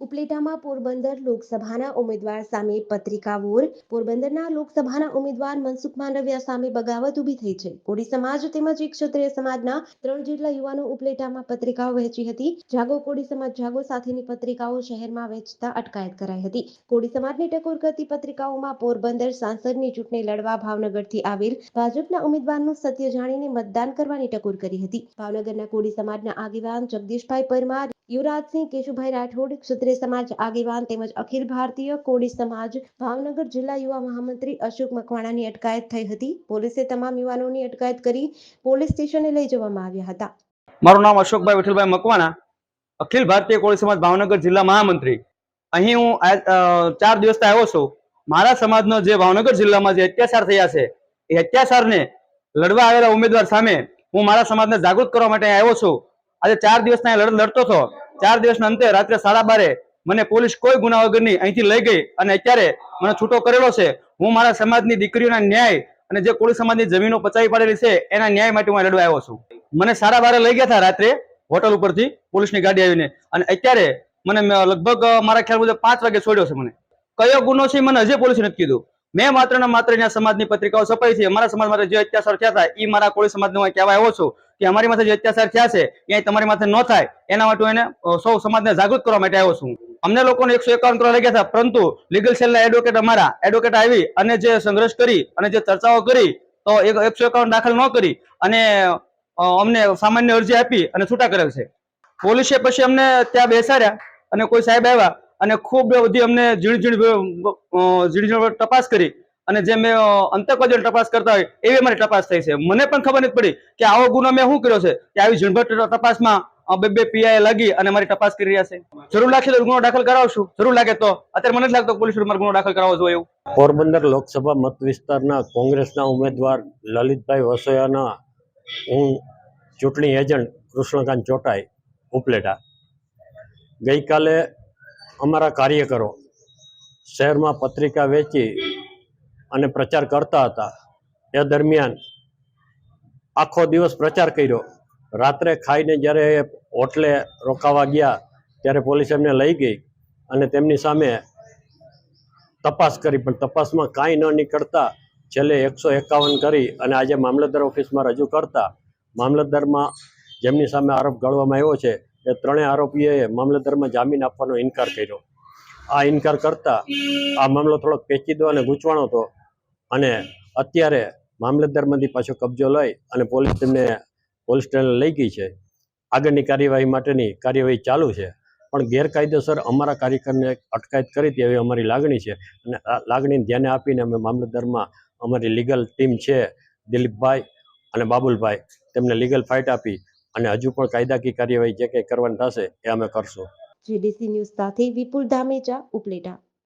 ઉપલેટામાં પોરબંદર લોકસભાના ઉમેદવાર સામે પત્રિકા વોર. પોરબંદરના લોકસભાના ઉમેદવાર મનસુખ માંડવિયા સામે બગાવત ઊભી થઈ છે. કોળી સમાજ તેમજ એક ક્ષત્રિય સમાજના ત્રણ જેટલા યુવાનો ઉપલેટામાં પત્રિકાઓ વહેંચી હતી. જાગો કોળી સમાજ જાગો સાથેની પત્રિકાઓ શહેરમાં વહેંચતા અટકાયત કરાઈ હતી. કોળી સમાજની ટકોર કરતી પત્રિકાઓમાં પોરબંદર સાંસદની ચૂંટણી લડવા ભાવનગરથી આવેલ ભાજપના ઉમેદવારનું સત્ય જાણીને મતદાન કરવાની ટકોર કરી હતી. ભાવનગરના કોળી સમાજના આગેવાન જગદીશભાઈ પરમાર યુવરાજસિંહ કેશુભાઈ રાઠોડ, ક્ષત્રિય સમાજ આગેવાન તેમજ અખિલ ભારતીય કોળી સમાજ, ભાવનગર જિલ્લા યુવા મહામંત્રી અશોક મકવાણાની અટકાયત થઈ હતી. પોલીસે તમામ યુવાનોની અટકાયત કરી પોલીસ સ્ટેશને લઈ જવામાં આવ્યા હતા. મારું નામ અશોકભાઈ વિઠ્ઠલભાઈ મકવાણા, અખિલ ભારતીય કોળી સમાજ, ભાવનગર જિલ્લા મહામંત્રી. અહીં હું ચાર દિવસથી આવ્યો છું. મારા સમાજનો જે ભાવનગર જિલ્લામાં જે અત્યાચાર થયા છે, એ અત્યાચારને લડવા આવેલા ઉમેદવાર સામે હું મારા સમાજને જાગૃત કરવા માટે આવ્યો છું. આજે ચાર દિવસના લડત લડ, લડતો હતો. ચાર દિવસના અંતે રાત્રે સાડા બારે મને પોલીસ કોઈ ગુના વગરની અહીંથી લઈ ગઈ અને અત્યારે મને છૂટો કરેલો છે. હું મારા સમાજની દીકરીઓના ન્યાય અને જે કોળી સમાજની જમીનો પચાવી પાડેલી છે, એના ન્યાય માટે હું લડવા આવ્યો છું. મને સાડા બારે લઈ ગયા હતા રાત્રે હોટલ ઉપરથી પોલીસની ગાડી આવીને. અને અત્યારે મને લગભગ મારા ખ્યાલ મુજબ પાંચ વાગે છોડ્યો છે મને. કયો ગુનો છે મને હજી પોલીસે નથી કીધું. મેં માત્ર ને માત્ર સમાજની પત્રિકાઓ છપાઈ છે. અમારા સમાજ માટે જે અત્યાચાર થયા હતા એ મારા કોળી સમાજને કહેવા આવ્યો છું. કે અમારી માથે જે અત્યાચાર થયા છે, એ તમારી માથે ન થાય, એના માટે એને સૌ સમાજને જાગૃત કરવા માટે આવ્યો છું. અમને લોકોને એકસો એકાવન કરોડ લાગ્યા ગયા હતા, પરંતુ લીગલ સેલના એડવોકેટ અમારા એડવોકેટ આવી અને જે સંઘર્ષ કરી અને જે ચર્ચાઓ કરી, તો એક એકસો એકાવન દાખલ ન કરી અને અમને સામાન્ય અરજી આપી અને છૂટા કરેલ છે. પોલીસે પછી અમને ત્યાં બેસાડ્યા અને કોઈ સાહેબ આવ્યા અને ખૂબ બધી અમને ઝીણ ઝીણ ઝીણ તપાસ કરી અને જે મેં અંતર્ગત તપાસ કરતા હોય, એવી અમારી તપાસ થઈ છે. મને પણ ખબર નથી પડી કે આવો ગુનો મેં શું કર્યો છે કે આવી ઝીણભટ તપાસમાં બે બે પીઆઈ લાગી અને મારી તપાસ કરી રહ્યા છે. જરૂર લાગશે તો ગુનો દાખલ કરાવશું. જરૂર લાગે તો. અત્યારે મને જ લાગતો પોલીસ મારો ગુનો દાખલ કરાવવો જોઈએ પોરબંદર લોકસભા મત વિસ્તારના કોંગ્રેસના ઉમેદવાર લલિતભાઈ વસોયાના હું ચૂંટણી એજન્ટ કૃષ્ણકાંત ચોટાઈ ઉપલેટા. ગઈકાલે અમારા કાર્યકરો શહેરમાં પત્રિકા વેચી અને પ્રચાર કરતા હતા. એ દરમિયાન આખો દિવસ પ્રચાર કર્યો. રાત્રે ખાઈને જ્યારે હોટલે રોકાવા ગયા, ત્યારે પોલીસ એમને લઈ ગઈ અને તેમની સામે તપાસ કરી. પણ તપાસમાં કાંઈ ન નીકળતા છેલ્લે એકસો એકાવન કરી અને આજે મામલતદાર ઓફિસમાં રજૂ કરતા મામલતદારમાં જેમની સામે આરોપ ગળવામાં આવ્યો છે, એ ત્રણેય આરોપીએ મામલતદારમાં જામીન આપવાનો ઇનકાર કર્યો. આ ઇનકાર કરતા આ મામલો થોડોક પેચીદો અને ગૂંચવાણો હતો. અને અત્યારે મામલતદારમાંથી પાછો કબજો લઈ અને પોલીસ તેમને પોલીસ સ્ટેશન લઈ ગઈ છે. આગળની કાર્યવાહી માટેની કાર્યવાહી ચાલુ છે. પણ ગેરકાયદેસર અમારા કાર્યકરને અટકાયત કરી હતી, એવી અમારી લાગણી છે. અને લાગણીને ધ્યાને આપીને અમે મામલતદારમાં અમારી લીગલ ટીમ છે, દિલીપભાઈ અને બાબુલભાઈ, તેમને લીગલ ફાઇટ આપી અને હજુ પણ કાયદાકીય કાર્યવાહી જે કંઈ કરવાની થશે એ અમે કરશું. જીડીસી ન્યૂઝ સાથે વિપુલ ધામેચા, ઉપલેટા.